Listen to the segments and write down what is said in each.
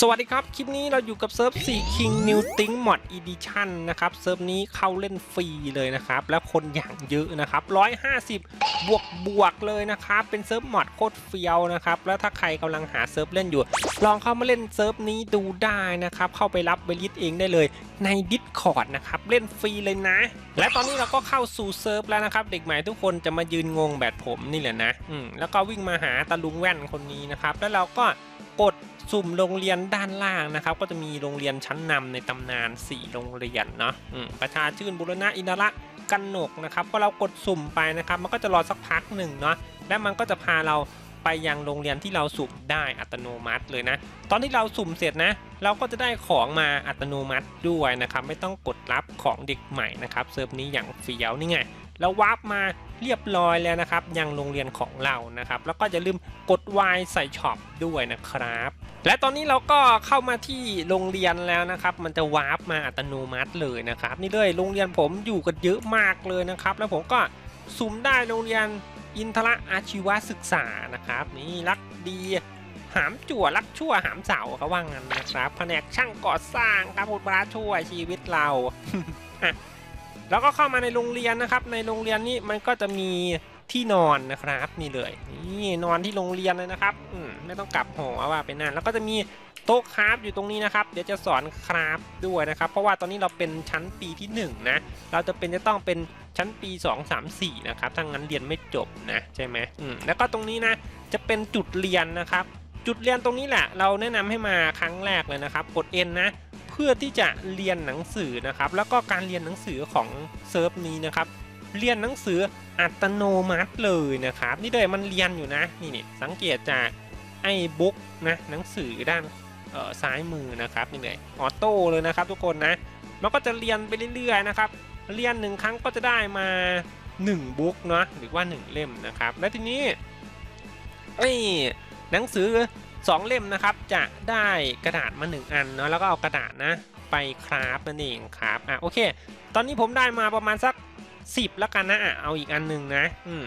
สวัสดีครับ คลิปนี้เราอยู่กับเซิร์ฟ4 King New Think Mod Edition นะครับ เซิร์ฟนี้เข้าเล่นฟรีเลยนะครับ และคนอย่างเยอะนะครับ 150 บวกบวกเลยนะครับ เป็นเซิร์ฟมอดโคตรเฟี้ยวนะครับ แล้วถ้าใครกำลังหาเซิร์ฟเล่นอยู่ ลองเข้ามาเล่นเซิร์ฟนี้ดูได้นะครับ เข้าไปรับเบลิสเองได้เลยใน Discord นะครับ เล่นฟรีเลยนะ และตอนนี้เราก็เข้าสู่เซิร์ฟแล้วนะครับ เด็กใหม่ทุกคนจะมายืนงงแบบผมนี่แหละนะ อืม แล้วก็วิ่งมาหาตาลุงแว่นคนนี้นะครับ แล้วเราก็ กดสุ่มโรงเรียนด้านล่างนะครับ ก็จะมีโรงเรียนชั้นนำในตำนาน 4 โรงเรียนเนาะประชาชื่นบุรณะอินทระกันหนกนะครับพอเรากดสุ่มไปนะครับ มันก็จะรอสักพักหนึ่งเนาะและมันก็จะพาเราไปยังโรงเรียนที่เราสุ่มได้อัตโนมัติเลยนะ ตอนที่เราสุ่มเสร็จนะ เราก็จะได้ของมาอัตโนมัติด้วยนะครับ ไม่ต้องกดรับของเด็กใหม่นะครับเซิร์ฟนี้อย่างเฟี้ยวนี่ไง แล้ววาร์ปมาเรียบร้อยแล้วนะครับ ยังโรงเรียนของเรานะครับ แล้วก็อย่าลืมกด Y ใส่ช็อปด้วยนะครับ และตอนนี้เราก็เข้ามาที่โรงเรียนแล้วนะครับ มันจะวาร์ปมาอัตโนมัติเลยนะครับ นี่เลยโรงเรียนผมอยู่กันเยอะมากเลยนะครับ แล้วผมก็สุ่มได้โรงเรียนอินทระอาชีวศึกษานะครับนี่รักดีหามจั่วรักชั่วหามเสาเขาว่างั้นนะครับแผนกช่างก่อสร้างครับบุตรพระช่วยชีวิตเรา แล้วก็เข้ามาในโรงเรียนนะครับ ในโรงเรียนนี้มันก็จะมีที่นอนนะครับนี่เลยนี่นอนที่โรงเรียนเลยนะครับอืมไม่ต้องกลับหอว่าเป็นนั่นแล้วก็จะมีโต๊ะคราฟอยู่ตรงนี้นะครับ เดี๋ยวจะสอนคราฟด้วยนะครับ เพราะว่าตอนนี้เราเป็นชั้นปีที่หนึ่งนะเราจะเป็นจะต้องเป็นชั้นปี 2 3 4นะครับถ้างั้นเรียนไม่จบนะใช่ไหมอืมแล้วก็ตรงนี้นะจะเป็นจุดเรียนนะครับ จุดเรียนตรงนี้แหละ เราแนะนำให้มาครั้งแรกเลยนะครับ กด N นะ เพื่อที่จะเรียนหนังสือนะครับ แล้วก็การเรียนหนังสือของเซิร์ฟนี้นะครับ เรียนหนังสืออัตโนมัติเลยนะครับ นี่เลยมันเรียนอยู่นะนี่นี่สังเกตจากไอ้บุ๊กนะหนังสือด้านออซ้ายมือนะครับนี่เลยออโต้เลยนะครับทุกคนนะมันก็จะเรียนไปเรื่อยๆนะครับเรียนหนึ่งครั้งก็จะได้มา1บุ๊กเนาะหรือว่า 1 เล่มนะครับ และทีนี้ไอ้หนังสือ 2 เล่มนะครับจะได้กระดาษมา 1 อันเนาะแล้วก็เอากระดาษนะไปคราฟนั่นเองครับอะโอเค ตอนนี้ผมได้มาประมาณสัก 10 แล้วกันนะอะเอาอีกอันหนึ่งนะอืม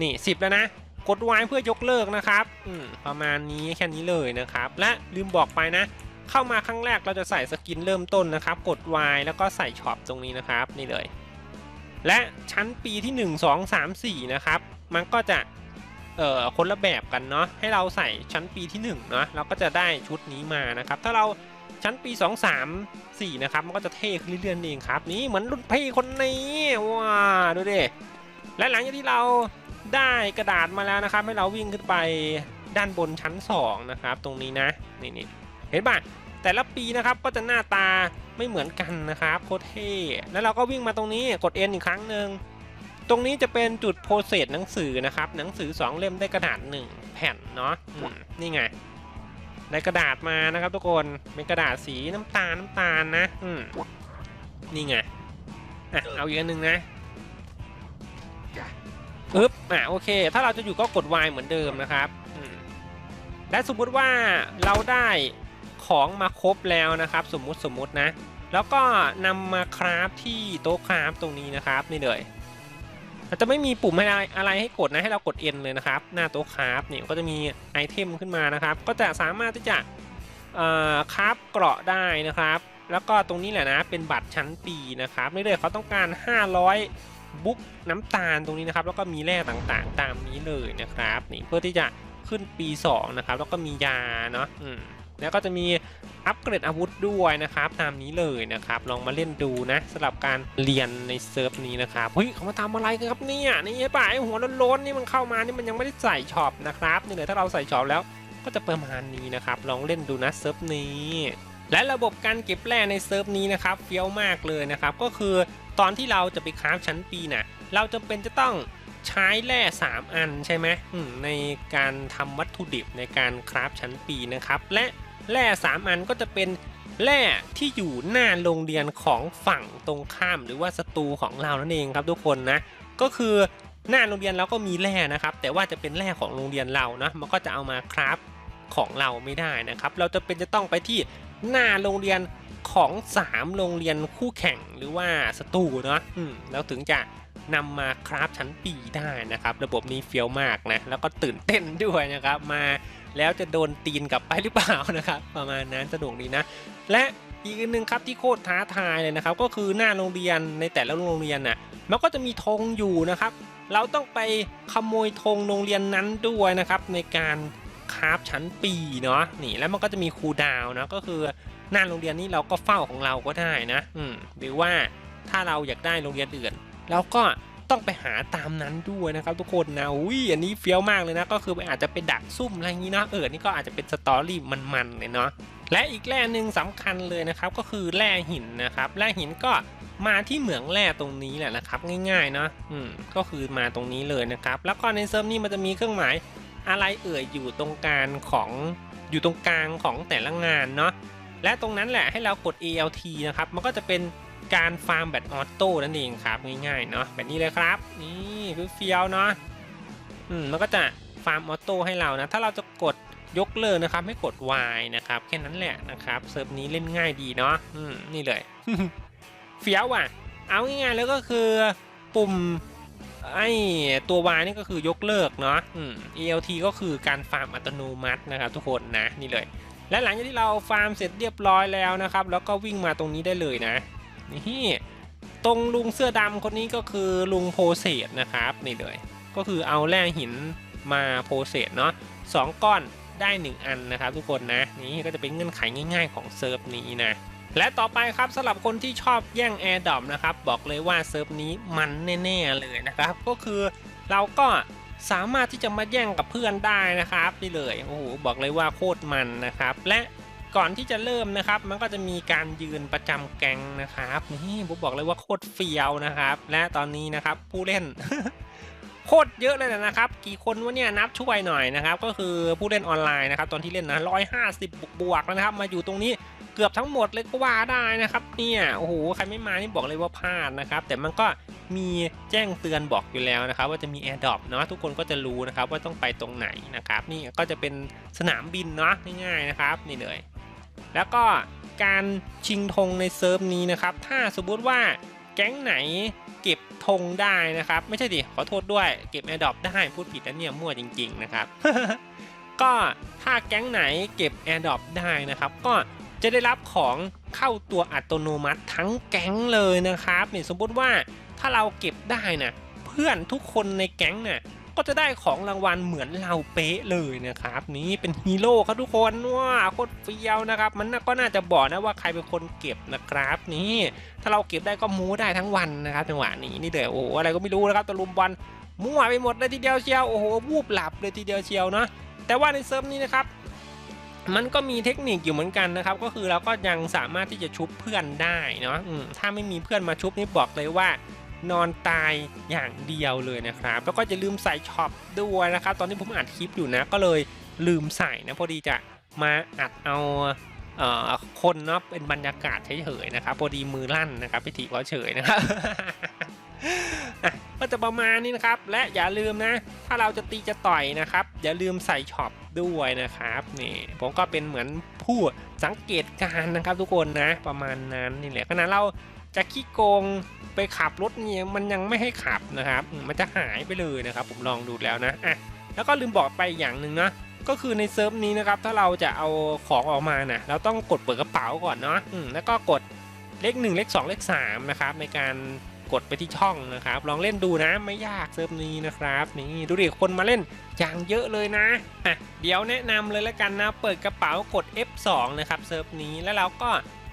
นี่ 10 แล้วนะกด Y เพื่อยกเลิกนะครับอืมประมาณนี้แค่นี้เลยนะครับ และลืมบอกไปนะ เข้ามาครั้งแรกเราจะใส่สกินเริ่มต้นนะครับ กด Y แล้วก็ใส่ช็อปตรงนี้นะครับนี่เลย และชั้นปีที่ 1 2 3 4 นะครับ มันก็จะ เอ่อคนละแบบกันเนาะให้เราใส่ชั้นปีที่1เนาะเราก็จะได้ชุดนี้มานะครับ ถ้าเราชั้นปี 2 3 4 นะครับ มันก็จะเท่ขึ้นเรื่อยๆเองครับ นี่เหมือนรุ่นพี่คนนี้ว้าดูดิและหลังจากที่เราได้กระดาษมาแล้วนะครับ ให้เราวิ่งขึ้นไปด้านบนชั้น 2 นะครับ ตรงนี้นะนี่นี่เห็นปะแต่ละปีนะครับก็จะหน้าตาไม่เหมือนกันนะครับโคตรเท่แล้วเราก็วิ่งมาตรงนี้กด N อีกครั้งหนึ่ง ตรงนี้จะเป็นจุดโปรเซสหนังสือนะครับ หนังสือ 2 เล่มได้กระดาษ 1 แผ่นเนาะอืมนี่ไงได้กระดาษมานะครับทุกคนเป็นกระดาษสีน้ำตาลน้ำตาลนะอืมนี่ไงอะเอาอีกอันหนึ่งนะอึ๊บอะโอเค ถ้าเราจะอยู่ก็กด Y เหมือนเดิมนะครับอืมและสมมุติว่าเราได้ของมาครบแล้วนะครับ สมมุติสมมุตินะ แล้วก็นำมาคราฟที่โต๊ะคราฟตรงนี้นะครับนี่เลยาจจะไม่มีปุ่มอะไรอะไรให้กดนะให้เรากด N เลยนะครับ หน้าโต๊ะคราฟเนี่ยก็จะมีไอเทมขึ้นมานะครับ ก็จะสามารถที่จะคราฟเกราะได้นะครับ แล้วก็ตรงนี้แหละนะเป็นบัตรชั้นปีนะครับเรื่อยๆเขาต้องการ 500 บุ๊กน้ำตาลตรงนี้นะครับ แล้วก็มีแร่ต่างๆ ตามนี้เลยนะครับนี่เพื่อที่จะขึ้นปี 2 นะครับ แล้วก็มียาเนาะแล้วก็จะมี อัปเกรดอาวุธด้วยนะครับตามนี้เลยนะครับ ลองมาเล่นดูนะสำหรับการเรียนในเซิร์ฟนี้นะครับเฮ้ยเขามาทำอะไรกันครับเนี่ยนี่ไอ้ป่าไอ้หัวล้นๆนี่มันเข้ามานี่มันยังไม่ได้ใส่ช็อปนะครับนี่เลยถ้าเราใส่ช็อปแล้วก็จะประมาณนี้นะครับ ลองเล่นดูนะเซิร์ฟนี้และระบบการเก็บแร่ในเซิร์ฟนี้นะครับเฟี้ยวมากเลยนะครับ ก็คือตอนที่เราจะไปคราฟชั้นปีน่ะเราจำเป็นจะต้องใช้แร่ 3 อันใช่ไหมอืมในการทำวัตถุดิบในการคราฟชั้นปีนะครับ และ แร่3อันก็จะเป็นแร่ที่อยู่หน้าโรงเรียนของฝั่งตรงข้าม หรือว่าศัตรูของเรานั่นเองครับทุกคนนะ ก็คือหน้าโรงเรียนเราก็มีแร่นะครับ แต่ว่าจะเป็นแร่ของโรงเรียนเรานะมันก็จะเอามาคราฟของเราไม่ได้นะครับ เราจะเป็นจะต้องไปที่หน้าโรงเรียนของ 3 โรงเรียนคู่แข่งหรือว่าศัตรูเนาะอืมแล้วถึงจะนำมาคราฟชั้นปีได้นะครับ ระบบนี้เฟี้ยวมากนะแล้วก็ตื่นเต้นด้วยนะครับมา แล้วจะโดนตีนกลับไปหรือเปล่านะครับประมาณนั้นสนุกดีนะ และอีกหนึ่งครับที่โคตรท้าทายเลยนะครับ ก็คือหน้าโรงเรียนในแต่ละโรงเรียนน่ะมันก็จะมีธงอยู่นะครับ เราต้องไปขโมยธงโรงเรียนนั้นด้วยนะครับในการคราฟชั้นปีเนาะนี่แล้วมันก็จะมีครูดาวน์นะก็คือหน้าโรงเรียนนี้เราก็เฝ้าของเราก็ได้นะ อืมหรือว่าถ้าเราอยากได้โรงเรียนอื่นเราก็ ต้องไปหาตามนั้นด้วยนะครับทุกคนนะอุ้ยอันนี้เฟี้ยวมากเลยนะ ก็คืออาจจะไปดักซุ่มอะไรอย่างนี้นะเออนี่ก็อาจจะเป็นสตอรี่มันๆเลยเนาะและอีกแร่หนึ่งสำคัญเลยนะครับก็คือแร่หินนะครับแร่หินก็มาที่เหมืองแร่ตรงนี้แหละนะครับ ง่ายๆเนาะอืมก็คือมาตรงนี้เลยนะครับ แล้วก็ในเซิร์ฟนี้มันจะมีเครื่องหมายอะไรเอ่ยอยู่ตรงกลางของอยู่ตรงกลางของแต่ละงานเนาะและตรงนั้นแหละให้เรากด ALT นะครับมันก็จะเป็น การฟาร์มแบบออโต้นั่นเองครับง่ายๆเนาะแบบนี้เลยครับนี่คือเฟี้ยวเนาะอืมมันก็จะฟาร์มออโต้ให้เรานะ ถ้าเราจะกดยกเลิกนะครับให้กด Y นะครับแค่นั้นแหละนะครับเซิร์ฟนี้เล่นง่ายดีเนาะอืมนี่เลยเฟี้ยวอะ เอาง่ายๆแล้วก็คือปุ่มไอ้ตัว Y นี่ก็คือยกเลิกเนาะอืม ELT ก็คือการฟาร์มอัตโนมัตินะครับทุกคนนะนี่เลย และหลังจากที่เราฟาร์มเสร็จเรียบร้อยแล้วนะครับ แล้วก็วิ่งมาตรงนี้ได้เลยนะ นี่ตรงลุงเสื้อดำคนนี้ก็คือลุงโพเซตนะครับนี่เลยก็คือเอาแร่หินมาโพเซตเนาะสองก้อนได้ 1 อันนะครับทุกคนนะนี่ก็จะเป็นเงื่อนไขง่าย ๆ ของเซิร์ฟนี้นะและต่อไปครับสำหรับคนที่ชอบแย่งแอร์ดอมนะครับบอกเลยว่าเซิร์ฟนี้มันแน่ๆเลยนะครับก็คือเราก็สามารถที่จะมาแย่งกับเพื่อนได้นะครับนี่เลยโอ้โหบอกเลยว่าโคตรมันนะครับและ ก่อนที่จะเริ่มนะครับ มันก็จะมีการยืนประจำแกงนะครับนี่ผมบอกเลยว่าโคตรเฟี้ยวนะครับ และตอนนี้นะครับผู้เล่นโคตรเยอะเลยนะครับ กี่คนวะเนี่ยนับช่วยหน่อยนะครับ ก็คือผู้เล่นออนไลน์นะครับ ตอนที่เล่นนะ150บวกบวกแล้วนะครับ มาอยู่ตรงนี้เกือบทั้งหมดเลยก็ว่าได้นะครับ เนี่ยโอ้โหใครไม่มานี่บอกเลยว่าพลาดนะครับ แต่มันก็มีแจ้งเตือนบอกอยู่แล้วนะครับ ว่าจะมี a อ r d r o p เนาะทุกคนก็จะรู้นะครับว่าต้องไปตรงไหนนะครับ นี่ก็จะเป็นสนามบินเนาะง่ายๆนะครับ นี่เลย แล้วก็การชิงธงในเซิร์ฟนี้นะครับ ถ้าสมมติว่าแก๊งไหนเก็บธงได้นะครับ ไม่ใช่ดิขอโทษด้วยเก็บแอร์ดรอปได้พูดผิดแล้วเนี่ยมั่วจริง ๆ นะครับ ก็ถ้าแก๊งไหนเก็บแอร์ดรอปได้นะครับ ก็จะได้รับของเข้าตัวอัตโนมัติทั้งแก๊งเลยนะครับเนี่ยสมมติว่าถ้าเราเก็บได้นะเพื่อนทุกคนในแก๊งเนี่ย ก็จะได้ของรางวัลเหมือนเราเป๊ะเลยนะครับนี่เป็นฮีโร่ครับทุกคนว้าโคตรเฟี้ยวนะครับมันก็น่าจะบอกนะว่าใครเป็นคนเก็บนะครับนี่ถ้าเราเก็บได้ก็มูได้ทั้งวันนะครับจังหวะนี้นี่เดี๋ยวโอ้โหอะไรก็ไม่รู้นะครับตะลุมบอลมั่วไปหมดเลยทีเดียวเชียวโอ้โหวูบหลับเลยทีเดียวเชียวเนาะแต่ว่าในเซิร์ฟนี้นะครับมันก็มีเทคนิคอยู่เหมือนกันนะครับ ก็คือเราก็ยังสามารถที่จะชุบเพื่อนได้เนาะถ้าไม่มีเพื่อนมาชุบนี่บอกเลยว่า นอนตายอย่างเดียวเลยนะครับ แล้วก็จะลืมใส่ช็อปด้วยนะครับ ตอนนี้ผมอัดคลิปอยู่นะก็เลยลืมใส่นะพอดีจะมาอัดเอาเอ่อคนเนาะเป็นบรรยากาศเฉยๆนะครับพอดีมือลั่นนะครับพิธีเพราเฉยนะครับก็จะประมาณนี้นะครับ และอย่าลืมนะ ถ้าเราจะตีจะต่อยนะครับ อย่าลืมใส่ช็อปด้วยนะครับนี่ผมก็เป็นเหมือนผู้สังเกตการนะครับทุกคนนะประมาณนั้นนี่แหละขณะเรา จะขี้โกงไปขับรถเนี่ยมันยังไม่ให้ขับนะครับ มันจะหายไปเลยนะครับ ผมลองดูแล้วนะอะแล้วก็ลืมบอกไปอย่างหนึ่งนะก็คือในเซิร์ฟนี้นะครับถ้าเราจะเอาของออกมานะเราต้องกดเปิดกระเป๋าก่อนเนาะแล้วก็กดเลข1เลข2เลข3นะครับในการกดไปที่ช่องนะครับ ลองเล่นดูนะไม่ยากเซิร์ฟนี้นะครับนี่ดูดิคนมาเล่นอย่างเยอะเลยนะอะเดี๋ยวแนะนำเลยแล้วกันนะ เปิดกระเป๋ากด F2 นะครับเซิร์ฟนี้แล้วเราก็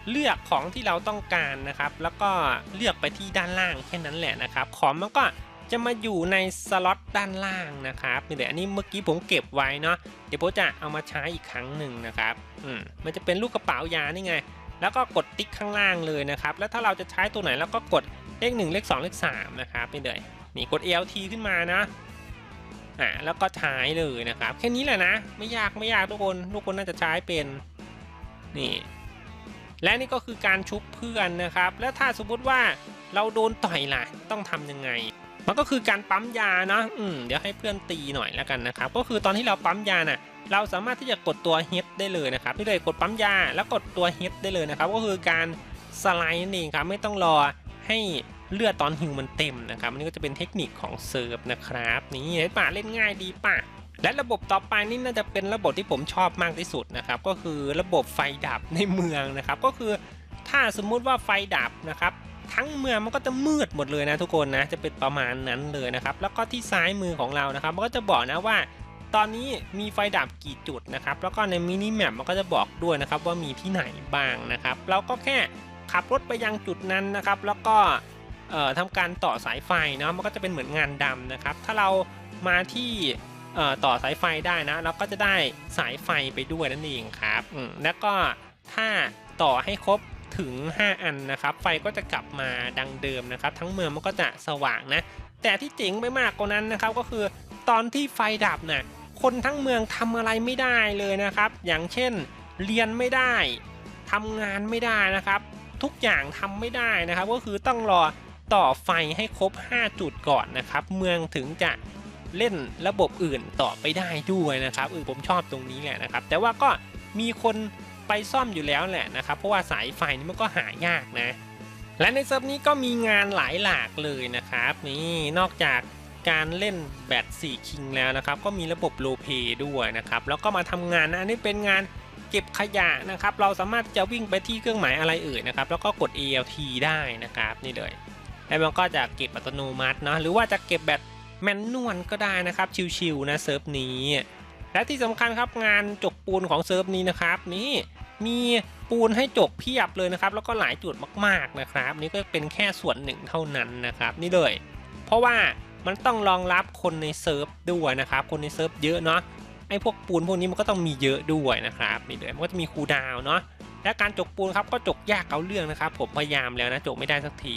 เลือกของที่เราต้องการนะครับ แล้วก็เลือกไปที่ด้านล่างแค่นั้นแหละนะครับ ของมันก็จะมาอยู่ในสล็อตด้านล่างนะครับนี่เดี๋ยอันนี้เมื่อกี้ผมเก็บไว้เนาะเดี๋ยวผมจะเอามาใช้อีกครั้งหนึ่งนะครับอืมมันจะเป็นลูกกระเป๋ายานี่ไง แล้วก็กดติ๊กข้างล่างเลยนะครับ แล้วถ้าเราจะใช้ตัวไหนเราก็กดเลข1เลข2เลข3นะครับนี่เลยนี่กด LT ขึ้นมานะอ่าแล้วก็ใช้เลยนะครับ แค่นี้แหละนะ ไม่ยากไม่ยากทุกคนทุกคนน่าจะใช้เป็นนี่ และนี่ก็คือการชุบเพื่อนนะครับ แล้วถ้าสมมติว่าเราโดนต่อยล่ะ ต้องทำยังไง มันก็คือการปั๊มยานะอืมเดี๋ยวให้เพื่อนตีหน่อยแล้วกันนะครับ ก็คือตอนที่เราปั๊มยาน่ะ เราสามารถที่จะกดตัว H ได้เลยนะครับนี่เลยกดปั๊มยาแล้วกดตัว H ได้เลยนะครับ ก็คือการสไลด์นั่นเองครับ ไม่ต้องรอให้เลือดตอนฮิวมันเต็มนะครับอันนี้ก็จะเป็นเทคนิคของเซิร์ฟนะครับ นี่เห็นป่ะเล่นง่ายดีป่ะ และระบบต่อไปนี่น่าจะเป็นระบบที่ผมชอบมากที่สุดนะครับ ก็คือระบบไฟดับในเมืองนะครับ ก็คือถ้าสมมุติว่าไฟดับนะครับ ทั้งเมืองมันก็จะมืดหมดเลยนะทุกคนนะจะเป็นประมาณนั้นเลยนะครับ แล้วก็ที่ซ้ายมือของเรานะครับ มันก็จะบอกนะว่า ตอนนี้มีไฟดับกี่จุดนะครับ แล้วก็ในมินิแมปมันก็จะบอกด้วยนะครับว่ามีที่ไหนบ้างนะครับ เราก็แค่ขับรถไปยังจุดนั้นนะครับ แล้วก็ทำการต่อสายไฟเนาะมันก็จะเป็นเหมือนงานดำนะครับ ถ้าเรามาที่ ต่อสายไฟได้นะเราก็จะได้สายไฟไปด้วยนั่นเองครับแล้วก็ถ้าต่อให้ครบถึง 5 อันนะครับ ไฟก็จะกลับมาดังเดิมนะครับ ทั้งเมืองมันก็จะสว่างนะ แต่ที่เจ๋งไปมากกว่านั้นนะครับ ก็คือตอนที่ไฟดับน่ะคนทั้งเมืองทำอะไรไม่ได้เลยนะครับ อย่างเช่น เรียนไม่ได้ทำงานไม่ได้นะครับ ทุกอย่างทำไม่ได้นะครับ ก็คือต้องรอต่อไฟให้ครบ 5 จุดก่อนนะครับ เมืองถึงจะ เล่นระบบอื่นต่อไปได้ด้วยนะครับเออผมชอบตรงนี้แหละนะครับ แต่ว่าก็มีคนไปซ่อมอยู่แล้วแหละนะครับ เพราะว่าสายไฟนี่มันก็หายากนะ และในเซิร์ฟนี้ก็มีงานหลายหลากเลยนะครับ นี่นอกจากการเล่นแบต4คิงแล้วนะครับ ก็มีระบบโลเปด้วยนะครับ แล้วก็มาทำงานนะอันนี้เป็นงานเก็บขยะนะครับ เราสามารถจะวิ่งไปที่เครื่องหมายอะไรเอ่ยนะครับ แล้วก็กด ALT ได้นะครับนี่เลยแล้วมันก็จะเก็บอัตโนมัตินะหรือว่าจะเก็บแบบ แมนนวลก็ได้นะครับชิวๆนะเซิร์ฟนี้ และที่สำคัญครับงานจกปูนของเซิร์ฟนี้นะครับนี่มีปูนให้จกเพียบเลยนะครับ แล้วก็หลายจุดมากๆนะครับ นี่ก็เป็นแค่ส่วนหนึ่งเท่านั้นนะครับ นี่เลย เพราะว่ามันต้องรองรับคนในเซิร์ฟด้วยนะครับ คนในเซิร์ฟเยอะเนาะไอ้พวกปูนพวกนี้มันก็ต้องมีเยอะด้วยนะครับนี่เลยมันก็จะมีคูดาวเนาะ และการจกปูนครับก็จกยากเอาเรื่องนะครับ ผมพยายามแล้วนะจกไม่ได้สักที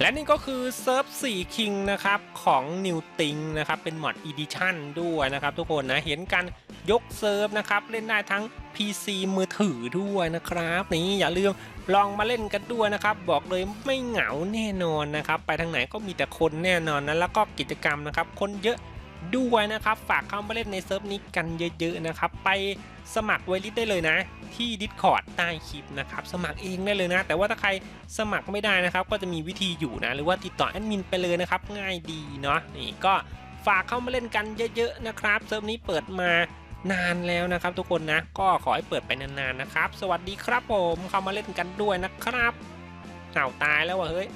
และนี่ก็คือเซิร์ฟ4คิงนะครับของ New t i n g นะครับเป็นมอด Edition ด้วยนะครับทุกคนนะเห็นกันยกเซิร์ฟนะครับเล่นได้ทั้ง PC มือถือด้วยนะครับนี่อย่าลืมลองมาเล่นกันด้วยนะครับ บอกเลยไม่เหงาแน่นอนนะครับ ไปทางไหนก็มีแต่คนแน่นอนนะแล้วก็กิจกรรมนะครับ คนเยอะ ด้วยนะครับ ฝากเข้ามาเล่นในเซิร์ฟนี้กันเยอะๆนะครับ ไปสมัครไวลิสได้เลยนะ ที่ Discord ใต้คลิปนะครับ สมัครเองได้เลยนะ แต่ว่าถ้าใครสมัครไม่ได้นะครับ ก็จะมีวิธีอยู่นะ หรือว่าติดต่อแอดมินไปเลยนะครับ ง่ายดีเนาะ นี่ก็ฝากเข้ามาเล่นกันเยอะๆนะครับ เซิร์ฟนี้เปิดมานานแล้วนะครับทุกคนนะ ก็ขอให้เปิดไปนานๆนะครับ สวัสดีครับผม เข้ามาเล่นกันด้วยนะครับเอาตายแล้วว่ะเฮ้ย